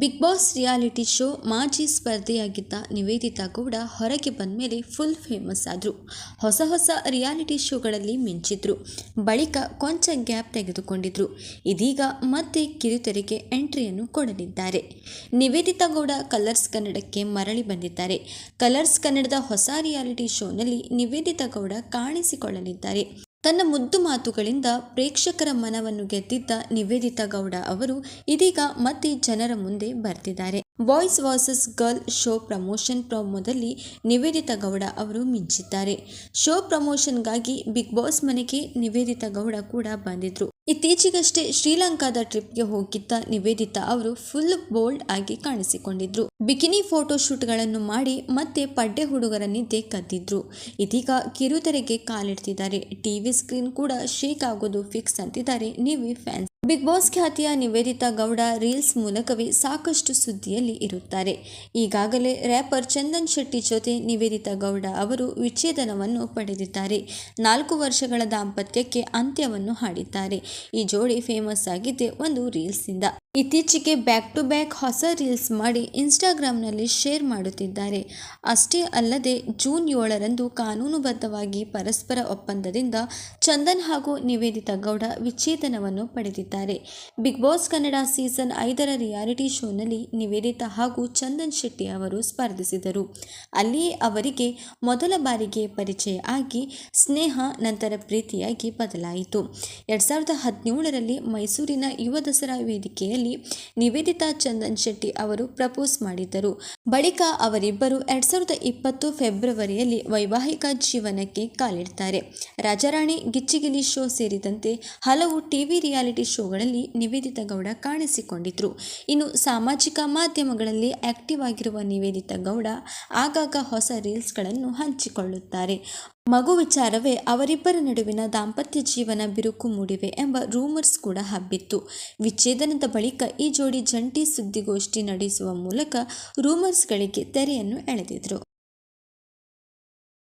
Big boss reality show ಮಾಜಿ ಸ್ಪರ್ಧೆಯಾಗಿದ್ದ ನಿವೇದಿತಾ ಗೌಡ ಹೊರಗೆ ಬಂದ ಮೇಲೆ ಫುಲ್ ಫೇಮಸ್ ಆದರು. ಹೊಸ ಹೊಸ ರಿಯಾಲಿಟಿ ಶೋಗಳಲ್ಲಿ ಮಿಂಚಿದ್ರು. ಬಳಿಕ ಕೊಂಚ ಗ್ಯಾಪ್ ತೆಗೆದುಕೊಂಡಿದ್ರು. ಇದೀಗ ಮತ್ತೆ ಕಿರುತೆರೆಗೆ ಎಂಟ್ರಿಯನ್ನು ಕೊಡಲಿದ್ದಾರೆ. ನಿವೇದಿತಾ ಗೌಡ ಕಲರ್ಸ್ ಕನ್ನಡಕ್ಕೆ ಮರಳಿ ಬಂದಿದ್ದಾರೆ. ಕಲರ್ಸ್ ಕನ್ನಡದ ಹೊಸ ರಿಯಾಲಿಟಿ ಶೋನಲ್ಲಿ ನಿವೇದಿತಾ ಗೌಡ ಕಾಣಿಸಿಕೊಳ್ಳಲಿದ್ದಾರೆ. ತನ್ನ ಮುದ್ದು ಮಾತುಗಳಿಂದ ಪ್ರೇಕ್ಷಕರ ಮನವನ್ನು ಗೆದ್ದಿದ್ದ ನಿವೇದಿತಾ ಗೌಡ ಅವರು ಇದೀಗ ಮತ್ತೆ ಜನರ ಮುಂದೆ ಬರ್ತಿದ್ದಾರೆ. Boys versus girl show promotion ಪ್ರೊಮೋದಲ್ಲಿ Nivedita Gowda ಅವರು ಮಿಂಚಿದ್ದಾರೆ. ಶೋ ಪ್ರಮೋಷನ್ಗಾಗಿ ಬಿಗ್ ಬಾಸ್ ಮನೆಗೆ ನಿವೇದಿತಾ ಗೌಡ ಕೂಡ ಬಂದಿದ್ರು. ಇತ್ತೀಚೆಗಷ್ಟೇ ಶ್ರೀಲಂಕಾದ ಟ್ರಿಪ್ಗೆ ಹೋಗಿದ್ದ ನಿವೇದಿತಾ ಅವರು ಫುಲ್ ಬೋಲ್ಡ್ ಆಗಿ ಕಾಣಿಸಿಕೊಂಡಿದ್ರು. ಬಿಕಿನಿ ಫೋಟೋ ಶೂಟ್ಗಳನ್ನು ಮಾಡಿ ಮತ್ತೆ ಪಡ್ಡೆ ಹುಡುಗರ ನಿದ್ದೆ ಕದ್ದಿದ್ರು. ಇದೀಗ ಕಿರುತೆರೆಗೆ ಕಾಲಿಡ್ತಿದ್ದಾರೆ. ಟಿವಿ ಸ್ಕ್ರೀನ್ ಕೂಡ ಶೇಕ್ ಆಗೋದು ಫಿಕ್ಸ್ ಅಂತಿದ್ದಾರೆ. ನೀವೇ ಫ್ಯಾನ್ಸ್. ಬಿಗ್ ಬಾಸ್ ಖ್ಯಾತಿಯ ನಿವೇದಿತಾ ಗೌಡ ರೀಲ್ಸ್ ಮೂಲಕವೇ ಸಾಕಷ್ಟು ಸುದ್ದಿಯಲ್ಲಿ ಇರುತ್ತಾರೆ. ಈಗಾಗಲೇ ರ್ಯಾಪರ್ ಚಂದನ್ ಶೆಟ್ಟಿ ಜೊತೆ ನಿವೇದಿತಾ ಗೌಡ ಅವರು ವಿಚ್ಛೇದನವನ್ನು ಪಡೆದಿದ್ದಾರೆ. ನಾಲ್ಕು ವರ್ಷಗಳ ದಾಂಪತ್ಯಕ್ಕೆ ಅಂತ್ಯವನ್ನು ಹಾಡಿದ್ದಾರೆ. ಈ ಜೋಡಿ ಫೇಮಸ್ ಆಗಿದ್ದೆ ಒಂದು ರೀಲ್ಸ್ನಿಂದ. ಇತ್ತೀಚೆಗೆ ಬ್ಯಾಕ್ ಟು ಬ್ಯಾಕ್ ಹೊಸ ರೀಲ್ಸ್ ಮಾಡಿ ಇನ್ಸ್ಟಾಗ್ರಾಮ್ನಲ್ಲಿ ಶೇರ್ ಮಾಡುತ್ತಿದ್ದಾರೆ. ಅಷ್ಟೇ ಅಲ್ಲದೆ ಜೂನ್ ಏಳರಂದು ಕಾನೂನುಬದ್ಧವಾಗಿ ಪರಸ್ಪರ ಒಪ್ಪಂದದಿಂದ ಚಂದನ್ ಹಾಗೂ ನಿವೇದಿತಾ ಗೌಡ ವಿಚ್ಛೇದನವನ್ನು ಪಡೆದಿದ್ದಾರೆ. ಬಿಗ್ ಬಾಸ್ ಕನ್ನಡ ಸೀಸನ್ ಐದರ ರಿಯಾಲಿಟಿ ಶೋನಲ್ಲಿ ನಿವೇದಿತಾ ಹಾಗೂ ಚಂದನ್ ಶೆಟ್ಟಿ ಅವರು ಸ್ಪರ್ಧಿಸಿದರು. ಅಲ್ಲಿಯೇ ಅವರಿಗೆ ಮೊದಲ ಬಾರಿಗೆ ಪರಿಚಯ ಆಗಿ ಸ್ನೇಹ, ನಂತರ ಪ್ರೀತಿಯಾಗಿ ಬದಲಾಯಿತು. ಎರಡು ಸಾವಿರದ ಹದಿನೇಳರಲ್ಲಿ ಮೈಸೂರಿನ ಯುವ ದಸರಾ ವೇದಿಕೆಯಲ್ಲಿ ನಿವೇದಿತಾ ಚಂದನ್ ಶೆಟ್ಟಿ ಅವರು ಪ್ರಪೋಸ್ ಮಾಡಿದ್ದರು. ಬಳಿಕ ಅವರಿಬ್ಬರು ಎರಡ್ ಸಾವಿರದ ಇಪ್ಪತ್ತು ಫೆಬ್ರವರಿಯಲ್ಲಿ ವೈವಾಹಿಕ ಜೀವನಕ್ಕೆ ಕಾಲಿಡ್ತಾರೆ. ರಾಜಾರಾಣಿ, ಗಿಚ್ಚಿಗಿಲಿ ಶೋ ಸೇರಿದಂತೆ ಹಲವು ಟಿವಿ ರಿಯಾಲಿಟಿ ಶೋಗಳಲ್ಲಿ ನಿವೇದಿತಾ ಗೌಡ ಕಾಣಿಸಿಕೊಂಡಿದ್ರು. ಇನ್ನು ಸಾಮಾಜಿಕ ಮಾಧ್ಯಮಗಳಲ್ಲಿ ಆಕ್ಟಿವ್ ಆಗಿರುವ ನಿವೇದಿತಾ ಗೌಡ ಆಗಾಗ ಹೊಸ ರೀಲ್ಸ್ಗಳನ್ನು ಹಂಚಿಕೊಳ್ಳುತ್ತಾರೆ. ಮಗು ವಿಚಾರವೇ ಅವರಿಬ್ಬರ ನಡುವಿನ ದಾಂಪತ್ಯ ಜೀವನ ಬಿರುಕು ಮೂಡಿವೆ ಎಂಬ ರೂಮರ್ಸ್ ಕೂಡ ಹಬ್ಬಿತ್ತು. ವಿಚ್ಛೇದನದ ಬಳಿಕ ಈ ಜೋಡಿ ಜಂಟಿ ಸುದ್ದಿಗೋಷ್ಠಿ ನಡೆಸುವ ಮೂಲಕ ರೂಮರ್ಸ್ಗಳಿಗೆ ತೆರೆಯನ್ನು ಎಳೆದಿದ್ರು.